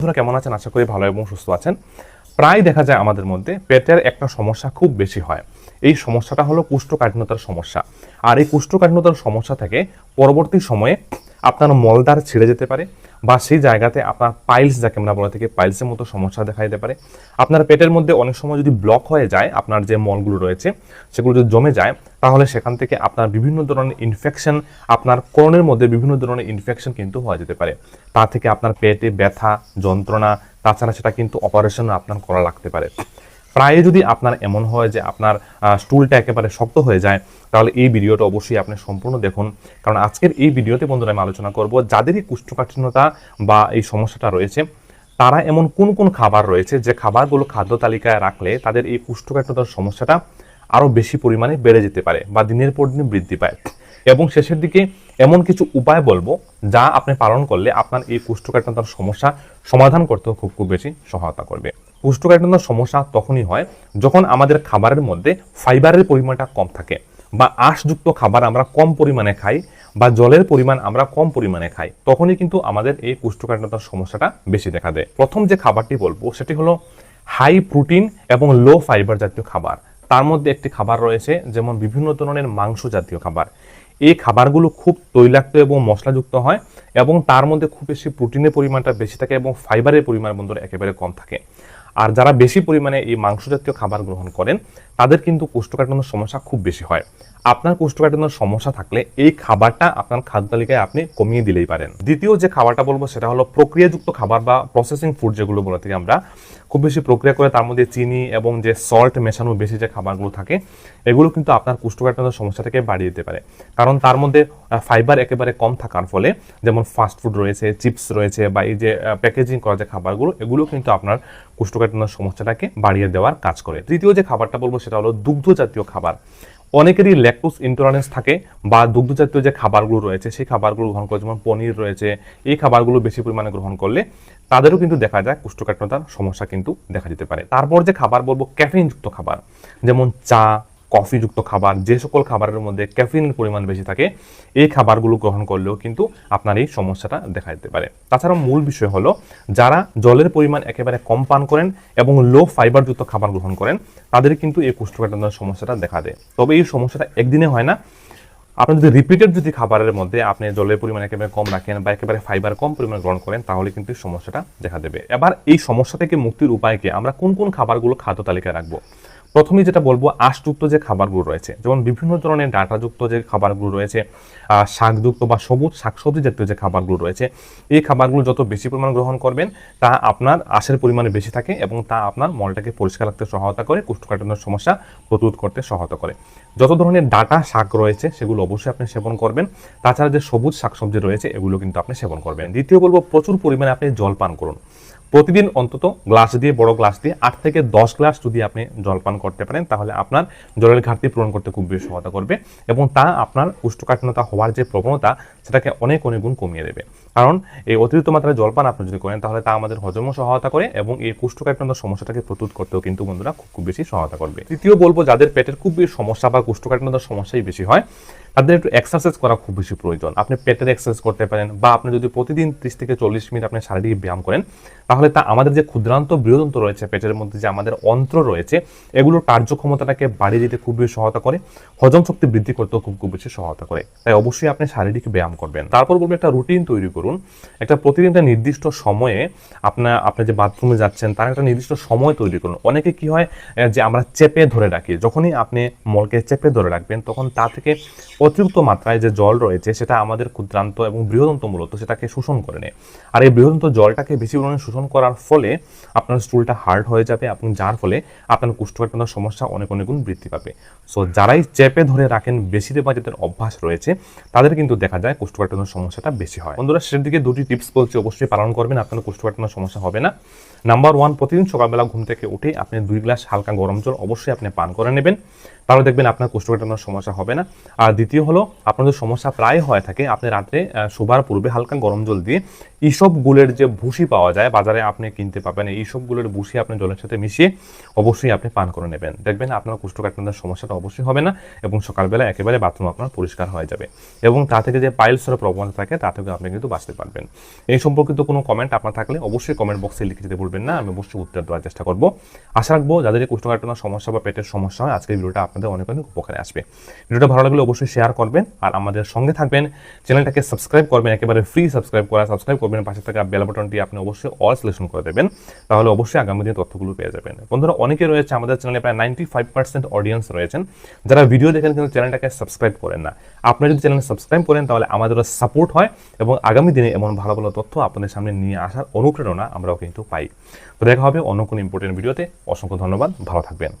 বন্ধুরা কেমন আছেন? আশা করি ভালো এবং সুস্থ আছেন। প্রায় দেখা যায় আমাদের মধ্যে পেটের একটা সমস্যা খুব বেশি হয়। এই সমস্যাটা হলো কুষ্ঠকাঠিন্যতার সমস্যা। আর এই কুষ্ঠকাঠিন্যতার সমস্যা থেকে পরবর্তী সময়ে আপনার মলদার ছিঁড়ে যেতে পারে। বা সেই জায়গাতে আপনার পাইলস যাকে আমরা বলে থাকি পাইলসের মতো সমস্যা দেখা দিতে পারে। আপনার পেটের মধ্যে অনেক সময় যদি ব্লক হয়ে যায়, আপনার যে মলগুলো রয়েছে, সেগুলো যদি জমে যায়, তাহলে সেখান থেকে আপনার বিভিন্ন ধরনের ইনফেকশন আপনার করণের মধ্যে বিভিন্ন ধরনের ইনফেকশন কিন্তু হয়ে যেতে পারে। তা থেকে আপনার পেটে ব্যথা, যন্ত্রণা, তাছাড়া সেটা কিন্তু অপারেশন আপনার করা লাগতে পারে। প্রায় যদি আপনার এমন হয় যে আপনার স্টুলটা একেবারে শক্ত হয়ে যায়, তাহলে এই ভিডিওটা অবশ্যই আপনি সম্পূর্ণ দেখুন। কারণ আজকের এই ভিডিওতে বন্ধুরা আমি আলোচনা করব যাদেরই কুষ্ঠকাঠিন্যতা বা এই সমস্যাটা রয়েছে, তারা এমন কোন কোন খাবার রয়েছে যে খাবারগুলো খাদ্য তালিকায় রাখলে তাদের এই কুষ্ঠকাঠিন্যতার সমস্যাটা আরও বেশি পরিমাণে বেড়ে যেতে পারে বা দিনের পর দিন বৃদ্ধি পায়। এবং শেষের দিকে এমন কিছু উপায় বলব যা আপনি পালন করলে আপনার এই কুষ্ঠকাঠিন্যতার সমস্যা সমাধান করতেও খুব খুব বেশি সহায়তা করবে। কুষ্ঠকাঠিন্যতার সমস্যা তখনই হয় যখন আমাদের খাবারের মধ্যে ফাইবারের পরিমাণটা কম থাকে বা আঁশযুক্ত খাবার আমরা কম পরিমাণে খাই বা জলের পরিমাণ আমরা কম পরিমাণে খাই, তখনই কিন্তু আমাদের এই কুষ্ঠকাঠিন্যতার সমস্যাটা বেশি দেখা দেয়। প্রথম যে খাবারটি বলব সেটি হলো হাই প্রোটিন এবং লো ফাইবার জাতীয় খাবার। তার মধ্যে একটি খাবার রয়েছে যেমন বিভিন্ন ধরনের মাংস জাতীয় খাবার। এই খাবারগুলো খুব তৈলাক্ত এবং মশলাযুক্ত হয় এবং তার মধ্যে খুব বেশি প্রোটিনের পরিমাণটা বেশি থাকে এবং ফাইবারের পরিমাণ বন্ধুরা একেবারে কম থাকে। আর যারা বেশি পরিমাণে এই মাংস জাতীয় খাবার গ্রহণ করেন, তাদের কিন্তু কোষ্ঠকাঠিন্য সমস্যা খুব বেশি হয়। আপনার কোষ্ঠকাঠিন্যের সমস্যা থাকলে এই খাবারটা আপনার খাদ্য তালিকায় আপনি কমিয়ে দিলেই পারেন। দ্বিতীয় যে খাবারটা বলব সেটা হলো প্রক্রিয়াযুক্ত খাবার বা প্রসেসিং ফুড যেগুলো বলে থাকি আমরা, খুব বেশি প্রক্রিয়া করে তার মধ্যে চিনি এবং যে সল্ট মেশানো বেশি যে খাবারগুলো থাকে, এগুলো কিন্তু আপনার কোষ্ঠকাঠিন্যের সমস্যাটাকে বাড়িয়ে দিতে পারে। কারণ তার মধ্যে ফাইবার একেবারে কম থাকার ফলে যেমন ফাস্ট ফুড রয়েছে চিপস রয়েছে বা এই যে প্যাকেজিং করা যে খাবারগুলো, এগুলো কিন্তু আপনার কোষ্ঠকাঠিন্যের সমস্যাটাকে বাড়িয়ে দেওয়ার কাজ করে। তৃতীয় যে খাবারটা বলব সেটা হলো দুগ্ধ জাতীয় খাবার। অনেকেরই ল্যাকটোস ইন্টলারেন্স থাকে বা দুগ্ধ জাতীয় যে খাবারগুলো রয়েছে, সেই খাবারগুলো গ্রহণ করে যেমন পনির রয়েছে, এই খাবারগুলো বেশি পরিমাণে গ্রহণ করলে তাদেরও কিন্তু দেখা যায় কুষ্ঠকাঠিন্যতার সমস্যা কিন্তু দেখা যেতে পারে। তারপর যে খাবার বলব ক্যাফিনযুক্ত খাবার, যেমন চা কফিযুক্ত খাবার, যে সকল খাবারের মধ্যে ক্যাফিনের পরিমাণ বেশি থাকে, এই খাবারগুলো গ্রহণ করলেও কিন্তু আপনার এই সমস্যাটা দেখা দিতে পারে। তাছাড়া মূল বিষয় হলো, যারা জলের পরিমাণ একেবারে কম পান করেন এবং লো ফাইবারযুক্ত খাবার গ্রহণ করেন, তাদের কিন্তু এই কোষ্ঠকাঠিন্যের সমস্যাটা দেখা দেয়। তবে এই সমস্যাটা একদিনে হয় না। আপনি যদি রিপিটেড যদি খাবারের মধ্যে আপনি জলের পরিমাণ একেবারে কম রাখেন বা একেবারে ফাইবার কম পরিমাণ গ্রহণ করেন, তাহলে কিন্তু সমস্যাটা দেখা দেবে। এবার এই সমস্যা থেকে মুক্তির উপায় কি? আমরা কোন কোন খাবারগুলো খাদ্য তালিকায় রাখব? প্রথমেই যেটা বলব, আঁশযুক্ত যে খাবারগুলো রয়েছে, যেমন বিভিন্ন ধরনের ডাটাযুক্ত যে খাবারগুলো রয়েছে শাকযুক্ত বা সবুজ শাকসবজি জাতীয় যে খাবারগুলো রয়েছে, এই খাবারগুলো যত বেশি পরিমাণ গ্রহণ করবেন, তা আপনার আঁশের পরিমাণে বেশি থাকে এবং তা আপনার মলটাকে পরিষ্কার রাখতে সহায়তা করে কোষ্ঠকাঠিন্যের সমস্যা প্রতিরোধ করতে সহায়তা করে। যত ধরনের ডাটা শাক রয়েছে, সেগুলো অবশ্যই আপনি সেবন করবেন। তাছাড়া যে সবুজ শাকসবজি রয়েছে, এগুলো কিন্তু আপনি সেবন করবেন। দ্বিতীয় বলব, প্রচুর পরিমাণে আপনি জল পান করুন। প্রতিদিন অন্তত গ্লাস দিয়ে, বড় গ্লাস দিয়ে আট থেকে দশ গ্লাস যদি আপনি জল পান করতে পারেন, তাহলে আপনার জলের ঘাটতি পূরণ করতে খুব বেশি সহায়তা করবে এবং তা আপনার কোষ্ঠকাঠিন্যতা হওয়ার যে প্রবণতা, সেটাকে অনেক অনেক গুণ কমিয়ে দেবে। কারণ এই অতিরিক্ত মাত্রায় জলপান আপনি যদি করেন, তাহলে তা আমাদের হজমও সহায়তা করে এবং এই কোষ্ঠকাঠিন্যতার সমস্যাটাকে প্রতিরোধ করতেও কিন্তু বন্ধুরা খুব খুব বেশি সহায়তা করবে। তৃতীয় বলব, যাদের পেটের খুব বেশি সমস্যা বা কোষ্ঠকাঠিন্যতার সমস্যাই বেশি হয় তাদের একটু এক্সারসাইজ করা খুব বেশি প্রয়োজন। আপনি পেটের এক্সারসাইজ করতে পারেন বা আপনি যদি প্রতিদিন ত্রিশ থেকে চল্লিশ মিনিট আপনি শারীরিক ব্যায়াম করেন, তাহলে তা আমাদের যে ক্ষুদ্রান্ত বৃহদন্ত রয়েছে পেটের মধ্যে, যে আমাদের অন্ত্র রয়েছে, এগুলোর কার্যক্ষমতাটাকে বাড়িয়ে দিতে খুব বেশি সহায়তা করে, হজম শক্তি বৃদ্ধি করতেও খুব খুব বেশি সহায়তা করে। তাই অবশ্যই আপনি শারীরিক ব্যায়াম করবেন। তারপর বলব একটা রুটিন তৈরি করুন। একটা প্রতিদিন একটা নির্দিষ্ট সময়ে আপনার আপনি যে বাথরুমে যাচ্ছেন, তার একটা নির্দিষ্ট সময় তৈরি করুন। অনেকে কি হয় যে আমরা চেপে ধরে রাখি। যখনই আপনি মলকে চেপে ধরে রাখবেন, তখন তা থেকে অতিরিক্ত মাত্রায় যে জল রয়েছে, সেটা আমাদের ক্ষুদ্রান্ত এবং বৃহদন্ত মূলত সেটাকে শোষণ করে নেয়। আর এই বৃহদন্ত জলটাকে বেশি পরিমাণে শোষণ করার ফলে আপনার স্টুলটা হার্ড হয়ে যাবে এবং যার ফলে আপনার কোষ্ঠকাঠিন্যতার সমস্যা অনেক অনেক গুণ বৃদ্ধি পাবে। সো যারাই চেপে ধরে রাখেন, বেশি দেবা যাদের অভ্যাস রয়েছে, তাদের কিন্তু দেখা যায় কোষ্ঠকাঠিন্যের সমস্যাটা বেশি হয়। বন্ধুরা, শেষের দিকে দুটি টিপস বলছি, অবশ্যই পালন করবেন, আপনার কোষ্ঠকাঠিন্যের সমস্যা হবে না। নাম্বার ওয়ান প্রতিদিন সকালবেলা ঘুম থেকে উঠে আপনি দুই গ্লাস হালকা গরম জল অবশ্যই আপনি পান করে নেবেন। তাহলে দেখবেন আপনার কোষ্ঠকাঠিন্যের সমস্যা হবে না। আর দ্বিতীয় দ্বিতীয় হলো আপনাদের সমস্যা প্রায় হয়ে থাকে আপনি আহ, শোবার পূর্বে হালকা গরম জল দিয়ে এইসব গুলের যে ভুসি পাওয়া যায় বাজারে আপনি কিনতে পাবেন এইসব গুলের ভুসি আপনি জলের সাথে মিশিয়ে অবশ্যই আপনি পান করে নেবেন। দেখবেন আপনার কুষ্ঠকাঠিন্যের সমস্যাটা অবশ্যই হবে না এবং সকালবেলা একেবারে বাথরুম আপনার পরিষ্কার হয়ে যাবে এবং তা থেকে যে পাইলসের প্রবণতা থাকে তা থেকে আপনি কিন্তু বাঁচতে পারবেন। এই সম্পর্কিত কোনো কমেন্ট আপনার থাকলে অবশ্যই কমেন্ট বক্সে লিখে দিতে বলবেন না আমি অবশ্যই উত্তর দেওয়ার চেষ্টা করব। আশা রাখব যাদের কুষ্ঠকাঠিন্যের সমস্যা বা পেটের সমস্যা হয় আজকের ভিডিওটা আপনাদের অনেক অনেক উপকারে আসবে। ভিডিওটা ভালো লাগলে অবশ্যই শেয়ার করবেন আর আমাদের সঙ্গে থাকবেন। চ্যানেলটাকে সাবস্ক্রাইব করবেন, একেবারে ফ্রি সাবস্ক্রাইব করা সাবস্ক্রাইব করবেন, পাশে থাকা বেল বাটনটি আপনি অবশ্যই অল সিলেকশন করে দেবেন। তাহলে অবশ্যই আগামী দিনে তথ্যগুলো পেয়ে যাবেন। বন্ধুরা, অনেকে রয়েছে, আমাদের চ্যানেলে প্রায় নাইনটি ফাইভ পার্সেন্ট অডিয়েন্স রয়েছেন। যারা ভিডিও দেখেন কিন্তু চ্যানেলটাকে সাবস্ক্রাইব করেন না। আপনি যদি চ্যানেল সাবস্ক্রাইব করেন, তাহলে আমাদেরও সাপোর্ট হয় এবং আগামী দিনে এমন ভালো ভালো তথ্য আপনাদের সামনে নিয়ে আসার অনুপ্রেরণা আমরাও কিন্তু পাই। তো দেখা হবে অন্য কোনো ইম্পর্টেন্ট ভিডিওতে অসংখ্য ধন্যবাদ। ভালো থাকবেন।